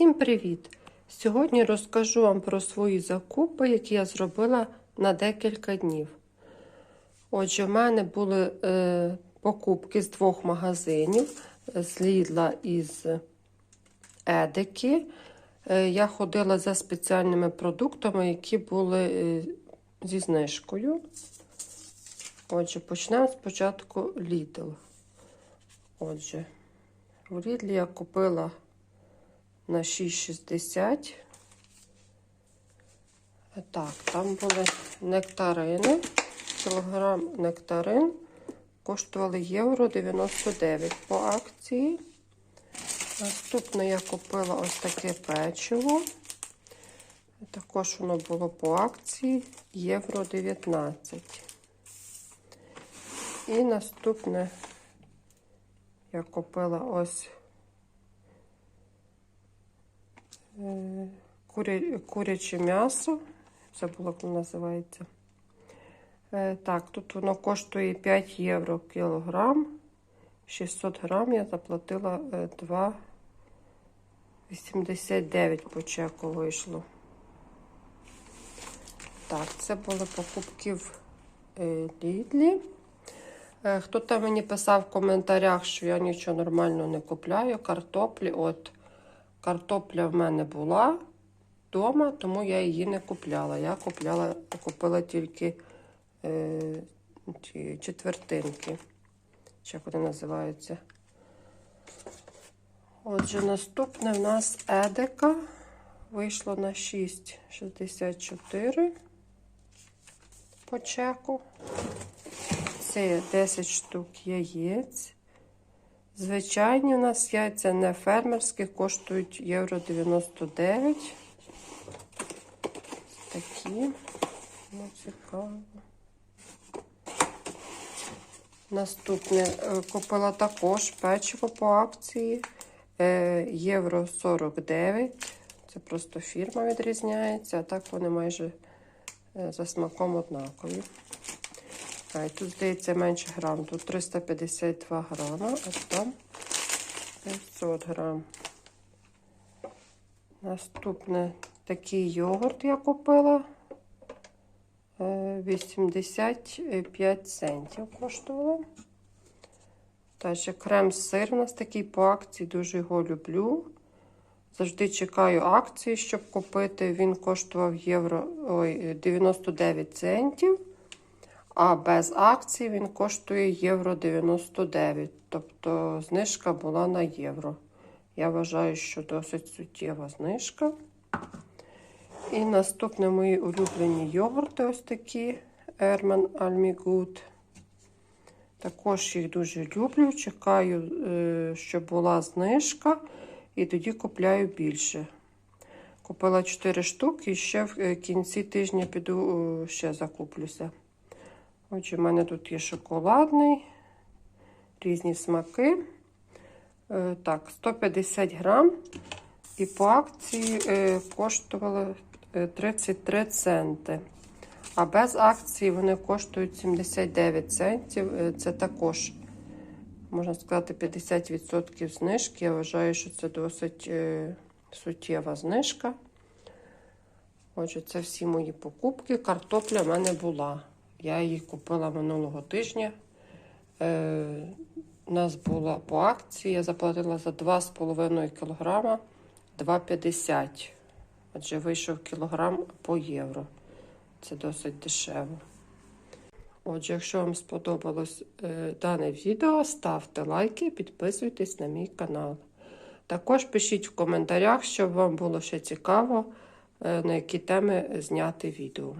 Всім привіт! Сьогодні розкажу вам про свої закупи, які я зробила на декілька днів. Отже, в мене були е, покупки з двох магазинів: з Лідла і з Едики. Е, я ходила за спеціальними продуктами, які були е, зі знижкою. Отже, почнемо спочатку Lidl. Отже, в Лідлі я купила на 6,60. Так, там були нектарини. Кілограм нектарин коштували євро 99 по акції. Наступне я купила ось таке печиво. Також воно було по акції євро 19. І наступне я купила ось куряче м'ясо. Це було як називається. Так, тут воно коштує 5 євро кілограм. 600 грам я заплатила 2,89 по чеку вийшло. Так, це були покупки в Лідлі. Хто там мені писав в коментарях, що я нічого нормально не купляю, картоплі. От картопля в мене була вдома, тому я її не купляла. Я купляла, купила тільки е, ті четвертинки, як вони називаються. Отже, наступне в нас едека. Вийшло на 6,64 по чеку. Це 10 штук яєць. Звичайні у нас яйця не фермерські, коштують євро 99. Такі. Ну, цікаво. Наступне купила також печиво по акції євро 49. Це просто фірма відрізняється, а так вони майже за смаком однакові. А, тут, здається, менше грам. Тут 352 грама, а там 500 грам. Наступне такий йогурт я купила. 85 центів коштувало. Далі крем-сир у нас такий по акції, дуже його люблю. Завжди чекаю акції, щоб купити. Він коштував євро ой, 99 центів. А без акції він коштує євро 99. Тобто знижка була на євро. Я вважаю, що досить суттєва знижка. І наступне мої улюблені йогурти ось такі Ерман Альмігуд. Також їх дуже люблю. Чекаю, щоб була знижка, і тоді купляю більше. Купила 4 штуки і ще в кінці тижня піду ще закуплюся. Отже, в мене тут є шоколадний, різні смаки. Так, 150 грам. І по акції коштували 33 центи. А без акції вони коштують 79 центів. Це також, можна сказати, 50% знижки. Я вважаю, що це досить суттєва знижка. Отже, це всі мої покупки. Картопля в мене була. Я її купила минулого тижня. Е, У нас була по акції. Я заплатила за 2,5 кг 2,50. Отже, вийшов кілограм по євро. Це досить дешево. Отже, якщо вам сподобалось е, дане відео, ставте лайки, підписуйтесь на мій канал. Також пишіть в коментарях, щоб вам було ще цікаво, е, на які теми зняти відео.